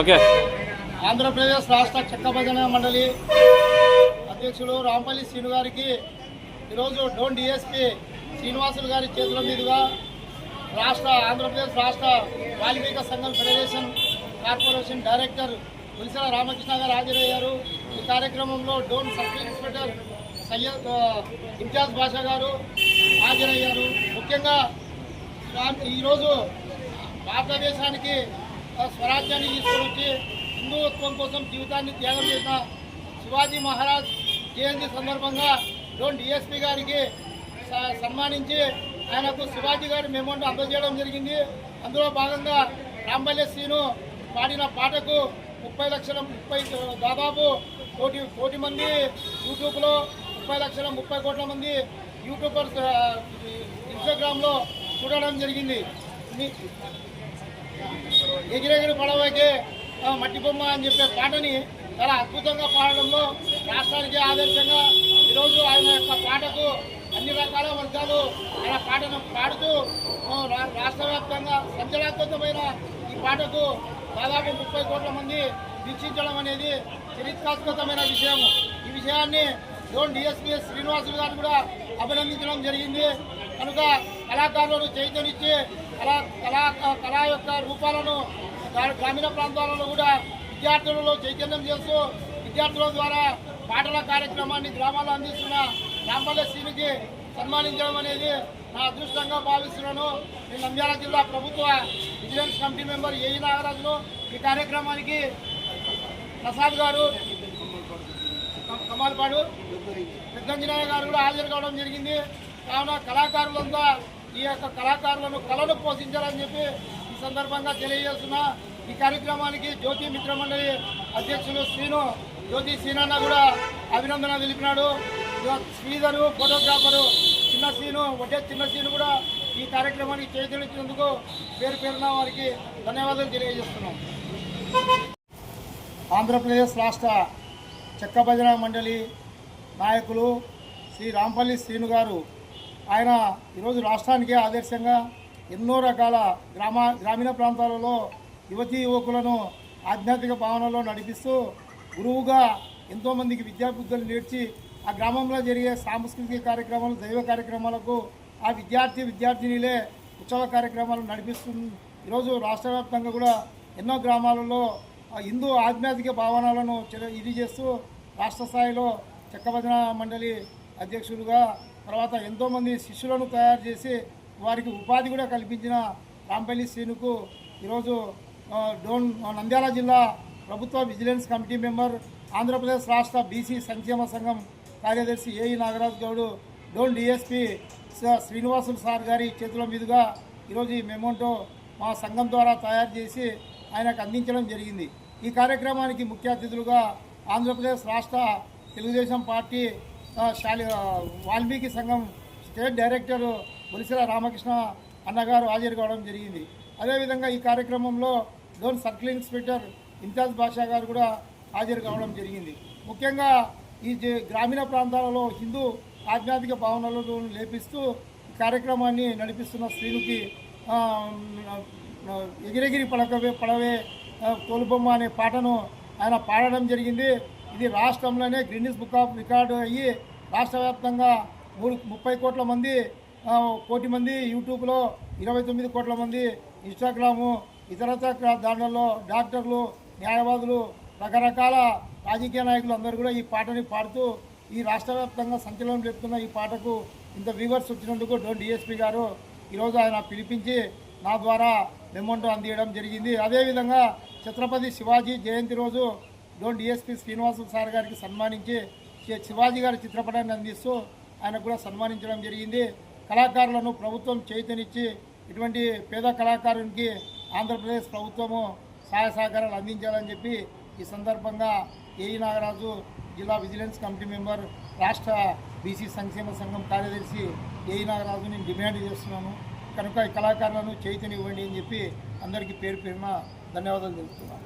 Okay. Andhra Pradesh రాష్ట్ర చెక్క భజన మండలి అధ్యక్షులు రాంపల్లి శ్రీను గారికి ఈరోజు డోన్ డిఎస్పి శ్రీనివాసులు గారి చేతుల మీదుగా రాష్ట్ర ఆంధ్రప్రదేశ్ రాష్ట్ర వాల్మీక సంఘం federation corporation director Pulisala Ramakrishna గారు హాజరయ్యారు. ఈ కార్యక్రమంలో డోన్ సబ్ ఇన్స్పెక్టర్ సయ్యద్ ఇంతియాజ్ బాషా గారు హాజరయ్యారు. ముఖ్యంగా ఈరోజు భారతదేశానికి స్వరాజ్యాన్ని తీసుకొచ్చి హిందూత్వం హిందుత్వం కోసం జీవితాన్ని త్యాగం చేసిన శివాజీ మహారాజ్ జయంతి సందర్భంగా డోన్ డిఎస్పీ గారికి స- సన్మానించి ఆయనకు శివాజీ గారి మెమోంట్ అందజేయడం జరిగింది. అందులో భాగంగా రాంబల్య శ్రీను పాడిన పాటకు ముప్పై లక్షల ముప్పై దాదాపు కోటి కోటి మంది యూట్యూబ్లో ముప్పై లక్షల ముప్పై కోట్ల మంది యూట్యూబర్స్ ఇన్స్టాగ్రామ్లో చూడడం జరిగింది. ఎగిరెగిరి పడవకే మట్టి బొమ్మ అని చెప్పే పాటని చాలా అద్భుతంగా పాడడంలో రాష్ట్రానికి ఆదర్శంగా ఈరోజు ఆయన యొక్క పాటకు అన్ని రకాల వర్గాలు ఆయన పాటను పాడుతూ రాష్ట్ర వ్యాప్తంగా సంచలనాత్మకమైన ఈ పాటకు దాదాపు ముప్పై కోట్ల మంది వీక్షించడం అనేది చరిత్రాత్మకమైన విషయం. ఈ విషయాన్ని జోన్ డిఎస్పీఎస్ శ్రీనివాసులు గారు కూడా అభినందించడం జరిగింది. కనుక కళాకారులను చైతన్యించి కళా కళా కళా యొక్క రూపాలను గ్రామీణ ప్రాంతాలలో కూడా విద్యార్థులలో చైతన్యం చేస్తూ విద్యార్థుల ద్వారా పాటల కార్యక్రమాన్ని గ్రామాల్లో అందిస్తున్న రాంపల్లె శ్రీనికి సన్మానించడం అనేది నా అదృష్టంగా భావిస్తున్నాను. నేను నంద్యాల జిల్లా ప్రభుత్వ విజిలెన్స్ కమిటీ మెంబర్ ఏఈ నాగరాజును ఈ కార్యక్రమానికి ప్రసాద్ గారు కమాల్పాడు పెద్దంజనయ్య గారు కూడా హాజరు కావడం జరిగింది. కావున కళాకారులంతా ఈ యొక్క కళాకారులను కళను పోషించాలని చెప్పి ఈ సందర్భంగా తెలియజేస్తున్నా. ఈ కార్యక్రమానికి జ్యోతి మిత్ర మండలి అధ్యక్షులు శ్రీను జ్యోతి శ్రీనన్న కూడా అభినందన తెలిపినాడు. శ్రీధరు ఫోటోగ్రాఫరు చిన్న శ్రీను వడ్డే చిన్న శ్రీను కూడా ఈ కార్యక్రమానికి చేతులెత్తినందుకు పేరు పేరున వారికి ధన్యవాదాలు తెలియజేస్తున్నాం. ఆంధ్రప్రదేశ్ రాష్ట్ర చెక్క భజన మండలి నాయకులు శ్రీ రాంపల్లి శ్రీను గారు ఆయన ఈరోజు రాష్ట్రానికే ఆదర్శంగా ఎన్నో రకాల గ్రామ గ్రామీణ ప్రాంతాలలో యువతీ యువకులను ఆధ్యాత్మిక భావనలో నడిపిస్తూ గురువుగా ఎంతోమందికి విద్యాబుద్ధులు నేర్చి ఆ గ్రామంలో జరిగే సాంస్కృతిక కార్యక్రమాలు దైవ కార్యక్రమాలకు ఆ విద్యార్థి విద్యార్థినిలే ఉత్సవ కార్యక్రమాలు నడిపిస్తుంది ఈరోజు రాష్ట్ర వ్యాప్తంగా కూడా ఎన్నో గ్రామాలలో హిందూ ఆధ్యాత్మిక భావనలను ఇది చేస్తూ రాష్ట్ర స్థాయిలో చెక్కభజన మండలి అధ్యక్షులుగా తర్వాత ఎంతోమంది శిష్యులను తయారు చేసి వారికి ఉపాధి కూడా కల్పించిన రాంపల్లి శ్రీనుకు ఈరోజు డోన్ నంద్యాల జిల్లా ప్రభుత్వ విజిలెన్స్ కమిటీ మెంబర్ ఆంధ్రప్రదేశ్ రాష్ట్ర బీసీ సంక్షేమ సంఘం కార్యదర్శి AE Nagaraju Goud Dhone DSP Srinivasulu sir గారి చేతుల మీదుగా ఈరోజు ఈ మెమోంటో మా సంఘం ద్వారా తయారు చేసి ఆయనకు అందించడం జరిగింది. ఈ కార్యక్రమానికి ముఖ్య అతిథులుగా ఆంధ్రప్రదేశ్ రాష్ట్ర తెలుగుదేశం పార్టీ శాలి వాల్మీకి సంఘం స్టేట్ డైరెక్టర్ పులిసిల రామకృష్ణ అన్నగారు హాజరు కావడం జరిగింది. అదేవిధంగా ఈ కార్యక్రమంలో zone circle inspector Imtiaz Basha గారు కూడా హాజరు కావడం జరిగింది. ముఖ్యంగా ఈ గ్రామీణ ప్రాంతాలలో హిందూ ఆధ్యాత్మిక భావనలను లేపిస్తూ ఈ కార్యక్రమాన్ని నడిపిస్తున్న శ్రీనుకి ఎగిరెగిరి పడకవే పడవే తోలుబొమ్మ అనే పాటను ఆయన పాడడం జరిగింది. ఇది రాష్ట్రంలోనే గ్రీనిస్ బుక్ ఆఫ్ రికార్డు అయ్యి రాష్ట్ర వ్యాప్తంగా మూడు ముప్పై కోట్ల మంది కోటి మంది యూట్యూబ్లో ఇరవై తొమ్మిది కోట్ల మంది ఇన్స్టాగ్రాము ఇతరత్ర దాంట్లో డాక్టర్లు న్యాయవాదులు రకరకాల రాజకీయ నాయకులు అందరూ కూడా ఈ పాటని పాడుతూ ఈ రాష్ట్ర వ్యాప్తంగా సంచలనం చెప్తున్న ఈ పాటకు ఇంత వ్యూవర్స్ వచ్చినందుకు డోన్ డిఎస్పీ గారు ఈరోజు ఆయన పిలిపించి నా ద్వారా మెమోంటో అందియడం జరిగింది. అదేవిధంగా ఛత్రపతి శివాజీ జయంతి రోజు డోన్ డిఎస్పీ శ్రీనివాసు సార్ గారికి సన్మానించి శివాజీ గారి చిత్రపటాన్ని అందిస్తూ ఆయనకు కూడా సన్మానించడం జరిగింది. కళాకారులను ప్రభుత్వం చేతనిచ్చి ఇటువంటి పేద కళాకారునికి ఆంధ్రప్రదేశ్ ప్రభుత్వము సహాయ సహకారాలు అందించాలని చెప్పి ఈ సందర్భంగా ఏఈ నాగరాజు జిల్లా విజిలెన్స్ కమిటీ మెంబర్ రాష్ట్ర బీసీ సంక్షేమ సంఘం కార్యదర్శి ఏఈ నాగరాజు నేను డిమాండ్ చేస్తున్నాను. కనుక ఈ కళాకారులను చైతన్యం ఇవ్వండి అని చెప్పి అందరికీ పేరు పేరున ధన్యవాదాలు తెలుపుతున్నాను.